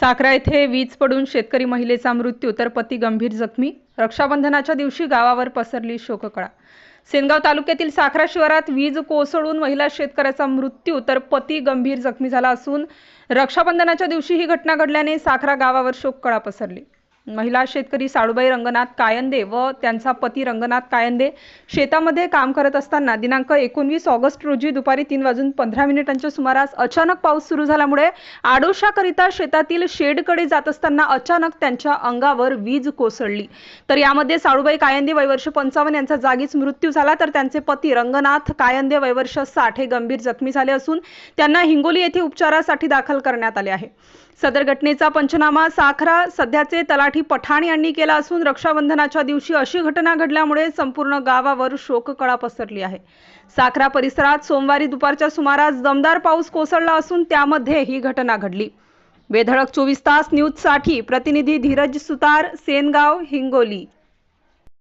साखरा येथे वीज पडून शेतकरी महिलेचा मृत्यू तर पती गंभीर जखमी. रक्षाबंधनाच्या दिवशी गावावर पसरली शोककळा. सेनगाव तालुक्यातील साखरा शहरात वीज कोसळून महिला शेतकऱ्याचा मृत्यू तर पती गंभीर जखमी झाला असून रक्षाबंधनाच्या दिवशी ही घटना घडल्याने साखरा गावावर शोककळा पसरली. महिला शेतकरी साळूबाई रंगनाथ कायंदे व त्यांचा पती रंगनाथ कायंदे शेतामध्ये काम करत असताना दिनांक एकोणवीस ऑगस्ट रोजी दुपारी तीन वाजून पंधरा मिनिटांच्या सुमारास अचानक पाऊस सुरू झाल्यामुळे आडोशाकरिता शेतातील शेडकडे जात असताना अचानक त्यांच्या अंगावर वीज कोसळली. तर यामध्ये साळूबाई कायंदे वयवर्ष पंचावन्न यांचा जागीच मृत्यू झाला. तर त्यांचे पती रंगनाथ कायंदे वयवर्ष साठ हे गंभीर जखमी झाले असून त्यांना हिंगोली येथे उपचारासाठी दाखल करण्यात आले आहे. सदर घटनेचा पंचनामा साखरा सध्याचे तलाठी पठाण यांनी केला असून रक्षाबंधनाच्या दिवशी अशी घटना घडल्यामुळे संपूर्ण गावावर शोककळा पसरली आहे. साखरा परिसरात सोमवारी दुपारच्या सुमारास दमदार पाऊस कोसळला असून त्यामध्ये ही घटना घडली. वेधळक चोवीस तास न्यूजसाठी प्रतिनिधी धीरज सुतार सेनगाव हिंगोली.